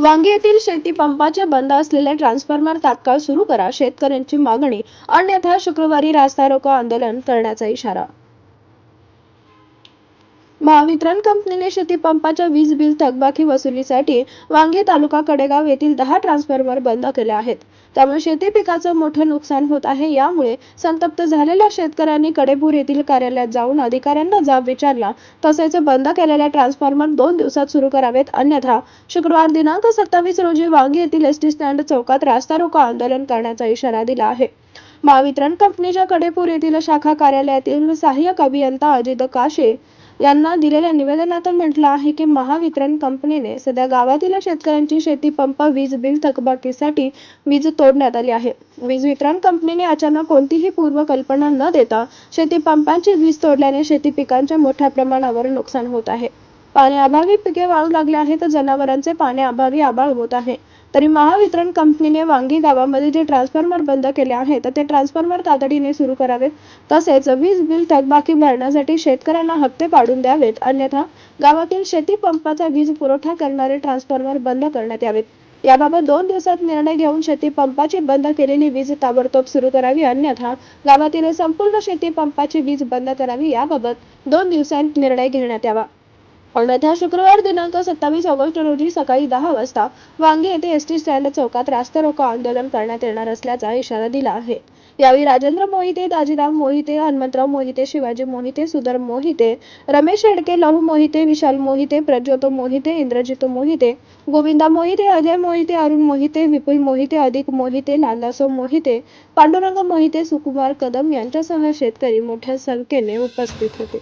वांगी येथील शेती पंपाच्या बंद असलेले ट्रान्सफॉर्मर तात्काळ सुरू करा. शेतकऱ्यांची मागणी अन्यथा शुक्रवारी रास्ता रोको आंदोलन करण्याचा इशारा. महावितरण कंपनीने शेती पंपाच्या वीज बिल थकबाकी वसुलीसाठी वांगी तालुका कडेगाव येथील दहा ट्रान्सफॉर्मर बंद केले आहेत. त्यामुळे शेती पिकाचं मोठं नुकसान होत आहे. यामुळे संतप्त झालेल्या शेतकऱ्यांनी कडेपूर येथील कार्यालयात जाऊन अधिकाऱ्यांना जाब विचारला. तसेच बंद केलेल्या ट्रान्सफॉर्मर दोन दिवसात सुरू करावेत. अन्यथा शुक्रवार दिनांक सत्तावीस रोजी वांगी येथील एस टी स्टँड चौकात रास्ता रोको आंदोलन करण्याचा इशारा दिला आहे. महावितरण कंपनीच्या कडेपूर येथील शाखा कार्यालयातील सहाय्यक अभियंता अजित काशे यांना दिलेल्या निवेदनात म्हटलं आहे की महावितरण कंपनीने सध्या गावातील शेतकऱ्यांची शेती पंप वीज बिल थकबाकीसाठी वीज तोडण्यात आली आहे. वीज वितरण कंपनीने अचानक कोणतीही पूर्वकल्पना न देता शेती पंपांची वीज तोडल्याने शेती पिकांच्या मोठ्या प्रमाणावर नुकसान होत आहे. पाण्याअभावी पिके वाळू लागली आहेत जनावरांचे पाण्याअभावी आबाळ होत आहे. तरी महावितरण कंपनीने वांगी गावामध्ये जे ट्रान्सफॉर्मर बंद केले आहेत ते ट्रान्सफॉर्मर तातडीने सुरू करावेत. तसेच वीज बिल थकबाकी भरण्यासाठी शेतकऱ्यांना हप्ते पाडून द्यावेत. अन्यथा गावातील शेती पंपाचा वीज पुरवठा करणारे ट्रान्सफॉर्मर बंद करण्यात यावेत. याबाबत दोन दिवसात निर्णय घेऊन शेती पंपाची बंद केलेली वीज ताबडतोब सुरू करावी. अन्यथा गावातील संपूर्ण शेती पंपाची वीज बंद करावी. याबाबत दोन दिवसांत निर्णय घेण्यात यावा. अन्यथा शुक्रवार दिनांक सत्तावीस ऑगस्ट रोजी सकाळी दहा वाजता वांगी येथे एस टी स्टँड चौकात रास्ता रोको आंदोलन करण्यात येणार असल्याचा इशारा दिला आहे. यावेळी राजेंद्र मोहिते दाजीराव मोहिते हनुमंतराव मोहिते शिवाजी मोहिते सुधर मोहिते रमेश शेडके लहू मोहिते विशाल मोहिते प्रज्योत मोहिते इंद्रजित मोहिते गोविंदा मोहिते अजय मोहिते अरुण मोहिते विपुल मोहिते अधिक मोहिते नांदासो मोहिते पांडुरंग मोहिते सुकुमार कदम यांच्यासह शेतकरी मोठ्या संख्येने उपस्थित होते.